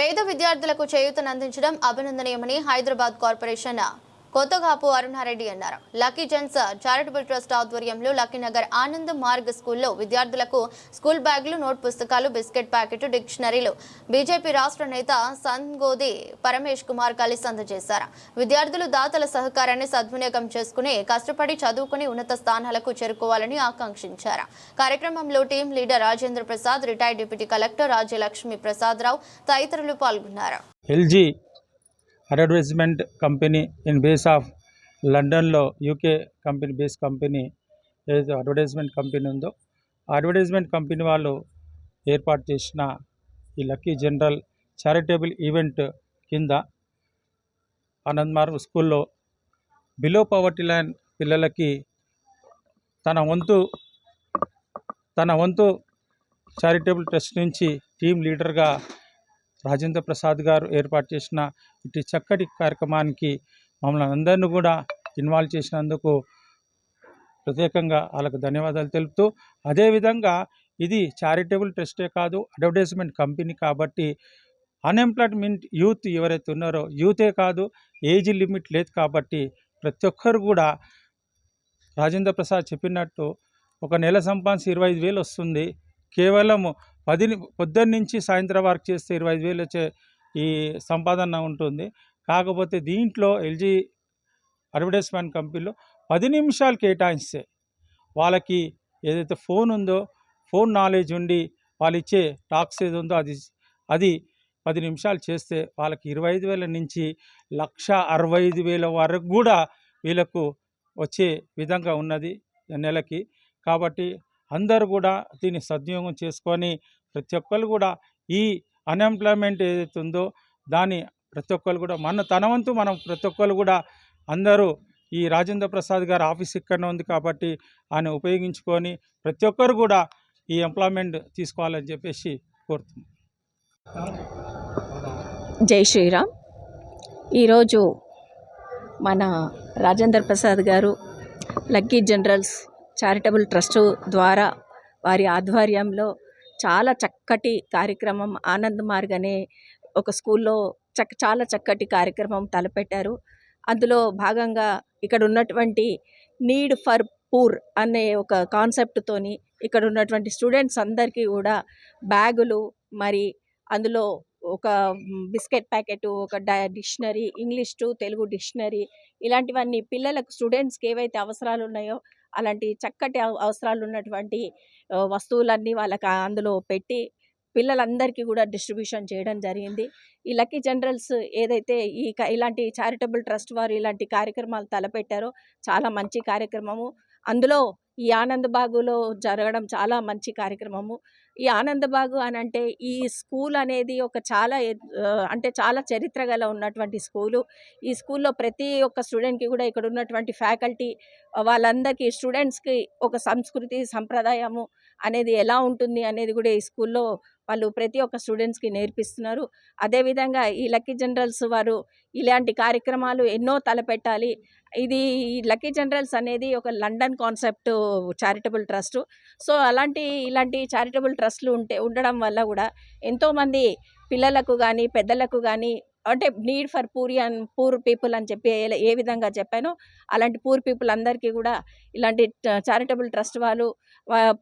పేద విద్యార్థులకు చేయూతనందించడం అభినందనీయమని హైదరాబాద్ కార్పొరేషన్ కొత్తగాపు అరుణారెడ్డి అన్నారు. లక్కీ జెన్స్ చారిటబుల్ ట్రస్ట్ ఆధ్వర్యంలో లక్కీనగర్ ఆనంద్ మార్గ్ స్కూల్లో విద్యార్థులకు స్కూల్ బ్యాగులు నోట్ పుస్తకాలు బిస్కెట్ ప్యాకెట్ డిక్షనరీలు బీజేపీ రాష్ట్ర నేత సంగోది పరమేష్ కుమార్ కలిసి అందజేశారు. విద్యార్థులు దాతల సహకారాన్ని సద్వినియోగం చేసుకుని కష్టపడి చదువుకుని ఉన్నత స్థానాలకు చేరుకోవాలని ఆకాంక్షించారు. కార్యక్రమంలో team leader Rajendra Prasad retired deputy collector Rajyalakshmi Prasad Rao తదితరులు పాల్గొన్నారు. LG advertisement company in base of లండన్లో యూకే కంపెనీ బేస్ కంపెనీ ఏదైతే అడ్వర్టైజ్మెంట్ కంపెనీ ఉందో అడ్వర్టైజ్మెంట్ కంపెనీ వాళ్ళు ఏర్పాటు చేసిన ఈ లక్కీ జనరల్ చారిటబుల్ ఈవెంట్ కింద అనంతమార్ స్కూల్లో బిలో పవర్టీ లైన్ పిల్లలకి తన వంతు తన వంతు చారిటబుల్ ట్రస్ట్ నుంచి టీం లీడర్గా రాజేంద్ర ప్రసాద్ గారు ఏర్పాటు చేసిన ఇటు చక్కటి కార్యక్రమానికి మమ్మల్ని అందరిని కూడా ఇన్వాల్వ్ చేసినందుకు ప్రత్యేకంగా వాళ్ళకు ధన్యవాదాలు తెలుపుతూ అదేవిధంగా ఇది చారిటబుల్ ట్రస్టే కాదు అడ్వర్టైజ్మెంట్ కంపెనీ కాబట్టి అన్ఎంప్లాయ్మెంట్ యూత్ ఎవరైతే ఉన్నారో యూతే కాదు ఏజ్ లిమిట్ లేదు కాబట్టి ప్రతి ఒక్కరు కూడా రాజేంద్ర ప్రసాద్ చెప్పినట్టు ఒక నెల సంపాదించి ఇరవై వేలు వస్తుంది. కేవలం పది పొద్దున్నుంచి సాయంత్రం వరకు చేస్తే ఇరవై ఐదు వేలు వచ్చే ఈ సంపాదన ఉంటుంది. కాకపోతే దీంట్లో ఎల్జీ అడ్వర్టైజ్మెంట్ కంపెనీలో పది నిమిషాలు కేటాయిస్తే వాళ్ళకి ఏదైతే ఫోన్ ఉందో ఫోన్ నాలెడ్జ్ ఉండి వాళ్ళు ఇచ్చే టాక్స్ ఏది ఉందో అది అది పది నిమిషాలు చేస్తే వాళ్ళకి ఇరవై ఐదు వేల నుంచి లక్ష అరవై ఐదు వేల వరకు కూడా వీళ్ళకు వచ్చే విధంగా ఉన్నది నెలకి. కాబట్టి అందరూ కూడా దీన్ని సద్వినియోగం చేసుకొని ప్రతి ఒక్కరు కూడా ఈ అన్ఎంప్లాయ్మెంట్ ఏదైతే ఉందో దాన్ని ప్రతి ఒక్కరు కూడా మన తన వంతు మనం ప్రతి ఒక్కరు కూడా అందరూ ఈ రాజేంద్ర ప్రసాద్ గారి ఆఫీస్ ఇక్కడనే ఉంది కాబట్టి ఆయన ఉపయోగించుకొని ప్రతి ఒక్కరు కూడా ఈ ఎంప్లాయ్మెంట్ తీసుకోవాలని చెప్పేసి కోరుతున్నాం. జై శ్రీరామ్. ఈరోజు మన రాజేంద్ర ప్రసాద్ గారు లక్కీ జనరల్స్ చారిటబుల్ ట్రస్ట్ ద్వారా వారి ఆధ్వర్యంలో చాలా చక్కటి కార్యక్రమం ఆనంద్ మార్గ్ అనే ఒక స్కూల్లో చక్క చాలా చక్కటి కార్యక్రమం తలపెట్టారు. అందులో భాగంగా ఇక్కడ ఉన్నటువంటి నీడ్ ఫర్ పూర్ అనే ఒక కాన్సెప్ట్తోని ఇక్కడ ఉన్నటువంటి స్టూడెంట్స్ అందరికీ కూడా బ్యాగులు మరి అందులో ఒక బిస్కెట్ ప్యాకెట్ ఒక dictionary English to Telugu dictionary ఇలాంటివన్నీ పిల్లలకు స్టూడెంట్స్కి ఏవైతే అవసరాలు ఉన్నాయో అలాంటి చక్కటి అవసరాలు ఉన్నటువంటి వస్తువులన్నీ వాళ్ళకి అందులో పెట్టి పిల్లలందరికీ కూడా డిస్ట్రిబ్యూషన్ చేయడం జరిగింది. ఈ లక్కీ జనరల్స్ ఏదైతే ఈ క- ఇలాంటి చారిటబుల్ ట్రస్ట్ వారు ఇలాంటి కార్యక్రమాలు తలపెట్టారో చాలా మంచి కార్యక్రమము. అందులో ఈ ఆనంద్ బాగులో జరగడం చాలా మంచి కార్యక్రమము. ఈ ఆనందబాగు అని అంటే ఈ స్కూల్ అనేది ఒక చాలా అంటే చాలా చరిత్ర గల ఉన్నటువంటి స్కూలు. ఈ స్కూల్లో ప్రతి ఒక్క స్టూడెంట్కి కూడా ఇక్కడ ఉన్నటువంటి ఫ్యాకల్టీ వాళ్ళందరికీ స్టూడెంట్స్కి ఒక సంస్కృతి సంప్రదాయము అనేది ఎలా ఉంటుంది అనేది కూడా ఈ స్కూల్లో వాళ్ళు ప్రతి ఒక్క స్టూడెంట్స్కి నేర్పిస్తున్నారు. అదేవిధంగా ఈ లక్కీ జనరల్స్ వారు ఇలాంటి కార్యక్రమాలు ఎన్నో తలపెట్టాలి. ఇది ఈ లక్కీ జనరల్స్ అనేది ఒక London concept charitable trust. So అలాంటి ఇలాంటి చారిటబుల్ ట్రస్ట్లు ఉంటే ఉండడం వల్ల కూడా ఎంతోమంది పిల్లలకు కానీ పెద్దలకు కానీ అంటే need for puri and poor people అని చెప్పి ఏ- విధంగా చెప్పానో అలాంటి పూర్ పీపుల్ అందరికీ కూడా ఇలాంటి చారిటబుల్ ట్రస్ట్ వాళ్ళు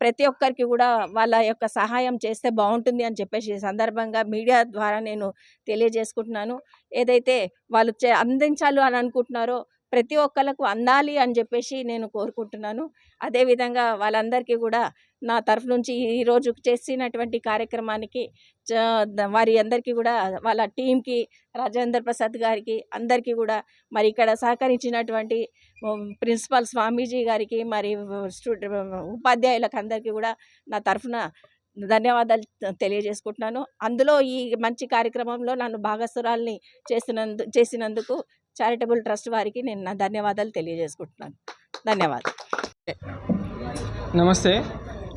ప్రతి ఒక్కరికి కూడా వాళ్ళ యొక్క సహాయం చేస్తే బాగుంటుంది అని చెప్పేసి సందర్భంగా మీడియా ద్వారా నేను తెలియజేసుకుంటున్నాను. ఏదైతే వాళ్ళు చే అందించాలి అని అనుకుంటున్నారో ప్రతి ఒక్కళ్ళకు అందాలి అని చెప్పేసి నేను కోరుకుంటున్నాను. అదేవిధంగా వాళ్ళందరికీ కూడా నా తరఫు నుంచి ఈరోజు చేసినటువంటి కార్యక్రమానికి వారి అందరికీ కూడా వాళ్ళ టీంకి రాజేంద్ర ప్రసాద్ గారికి అందరికీ కూడా మరి ఇక్కడ సహకరించినటువంటి ప్రిన్సిపాల్ ప్రిన్సిపల్ స్వామీజీ గారికి మరి స్టూడెంట్ ఉపాధ్యాయులకు అందరికీ కూడా నా తరఫున ధన్యవాదాలు తెలియజేసుకుంటున్నాను. అందులో ఈ మంచి కార్యక్రమంలో నన్ను భాగస్వరాల్ని చేసినందు చేసినందుకు చారిటబుల్ ట్రస్ట్ వారికి నేను నా ధన్యవాదాలు తెలియజేసుకుంటున్నాను. ధన్యవాదాలు. నమస్తే.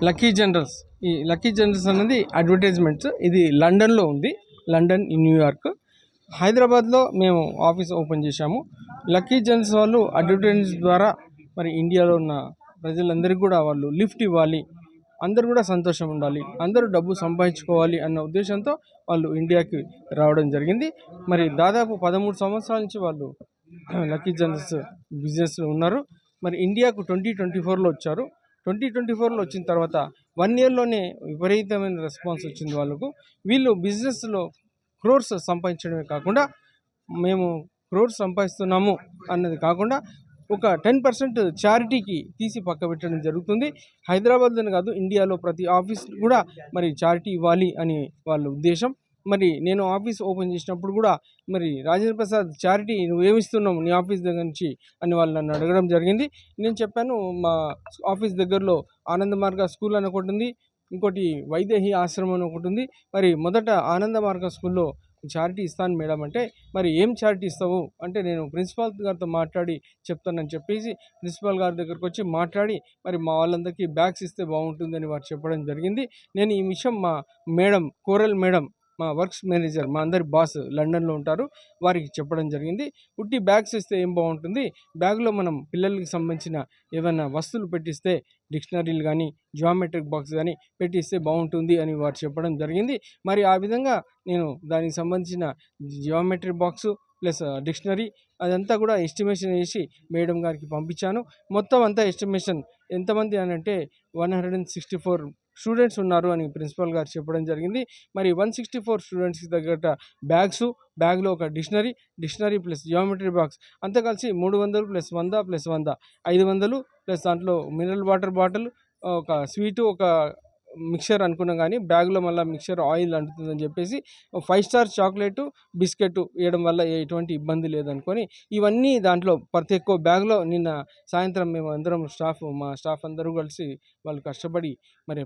Lucky generals. ఈ లక్కీ జనరల్స్ అనేది అడ్వర్టైజ్మెంట్స్. ఇది లండన్లో ఉంది. లండన్ న్యూయార్క్ హైదరాబాద్లో మేము ఆఫీస్ ఓపెన్ చేశాము. లక్కీ జనరల్స్ వాళ్ళు అడ్వర్టైజ్ ద్వారా మరి ఇండియాలో ఉన్న ప్రజలందరికీ కూడా వాళ్ళు లిఫ్ట్ ఇవ్వాలి. అందరూ కూడా సంతోషం ఉండాలి అందరూ డబ్బు సంపాదించుకోవాలి అన్న ఉద్దేశంతో వాళ్ళు ఇండియాకి రావడం జరిగింది. మరి దాదాపు పదమూడు సంవత్సరాల నుంచి వాళ్ళు లక్కీ జనరల్స్ బిజినెస్లో ఉన్నారు. మరి ఇండియాకు ట్వంటీ ట్వంటీ ఫోర్లో వచ్చారు. ట్వంటీ ట్వంటీ ఫోర్లో వచ్చిన తర్వాత వన్ ఇయర్లోనే విపరీతమైన రెస్పాన్స్ వచ్చింది వాళ్ళకు. వీళ్ళు బిజినెస్లో క్రోర్స్ సంపాదించడమే కాకుండా మేము క్రోర్స్ సంపాదిస్తున్నాము అన్నది కాకుండా ఒక టెన్ పర్సెంట్ చారిటీకి తీసి పక్క పెట్టడం జరుగుతుంది. హైదరాబాద్లోనే కాదు ఇండియాలో ప్రతి ఆఫీస్ కూడా మరి చారిటీ ఇవ్వాలి అని వాళ్ళ ఉద్దేశం. మరి నేను ఆఫీస్ ఓపెన్ చేసినప్పుడు కూడా మరి రాజేంద్ర ప్రసాద్ చారిటీ నువ్వు ఏమిస్తున్నావు నీ ఆఫీస్ దగ్గర నుంచి అని వాళ్ళు నన్ను అడగడం జరిగింది. నేను చెప్పాను మా ఆఫీస్ దగ్గరలో ఆనంద మార్గ స్కూల్ అని ఒకటి ఉంది. ఇంకోటి వైదేహి ఆశ్రమం అని ఒకటి ఉంది. మరి మొదట ఆనంద మార్గ స్కూల్లో చారిటీ ఇస్తాను మేడం అంటే మరి ఏం చారిటీ ఇస్తావు? అంటే నేను ప్రిన్సిపాల్ గారితో మాట్లాడి చెప్తానని చెప్పేసి ప్రిన్సిపాల్ గారి దగ్గరకు వచ్చి మాట్లాడి మరి మా వాళ్ళందరికీ బ్యాగ్స్ ఇస్తే బాగుంటుందని వారు చెప్పడం జరిగింది. నేను ఈ విషయం మా మేడం కోరల్ మేడం మా వర్క్స్ మేనేజర్ మా అందరి బాస్ లండన్లో ఉంటారు. వారికి చెప్పడం జరిగింది. ఉట్టి బ్యాగ్స్ ఇస్తే ఏం బాగుంటుంది బ్యాగ్లో మనం పిల్లలకి సంబంధించిన ఏమైనా వస్తువులు పెట్టిస్తే డిక్షనరీలు కానీ జియోమెట్రిక్ బాక్స్ కానీ పెట్టిస్తే బాగుంటుంది అని వారు చెప్పడం జరిగింది. మరి ఆ విధంగా నేను దానికి సంబంధించిన జియోమెట్రీ బాక్సు ప్లస్ డిక్షనరీ అదంతా కూడా ఎస్టిమేషన్ వేసి మేడం గారికి పంపించాను. మొత్తం అంతా ఎస్టిమేషన్ ఎంతమంది అని అంటే one hundred and sixty four students ఉన్నారు అని ప్రిన్సిపల్ గారు చెప్పడం జరిగింది. మరి వన్ సిక్స్టీ ఫోర్ స్టూడెంట్స్కి తగ్గట బ్యాగ్స్ బ్యాగ్లో ఒక dictionary dictionary plus geometry box. అంతా కలిసి మూడు వందలు ప్లస్ వంద ప్లస్ వంద ఐదు వందలు ప్లస్ దాంట్లో మినరల్ వాటర్ బాటిల్ ఒక స్వీటు ఒక మిక్చర్ అనుకున్నాం కానీ బ్యాగ్లో మళ్ళీ మిక్చర్ ఆయిల్ అంటుతుందని చెప్పేసి ఫైవ్ స్టార్ చాక్లెట్ బిస్కెట్ వేయడం వల్ల ఎటువంటి ఇబ్బంది లేదనుకొని ఇవన్నీ దాంట్లో ప్రతి ఒక్క బ్యాగ్లో నిన్న సాయంత్రం మేము అందరం స్టాఫ్ మా స్టాఫ్ అందరూ కలిసి వాళ్ళు కష్టపడి మరి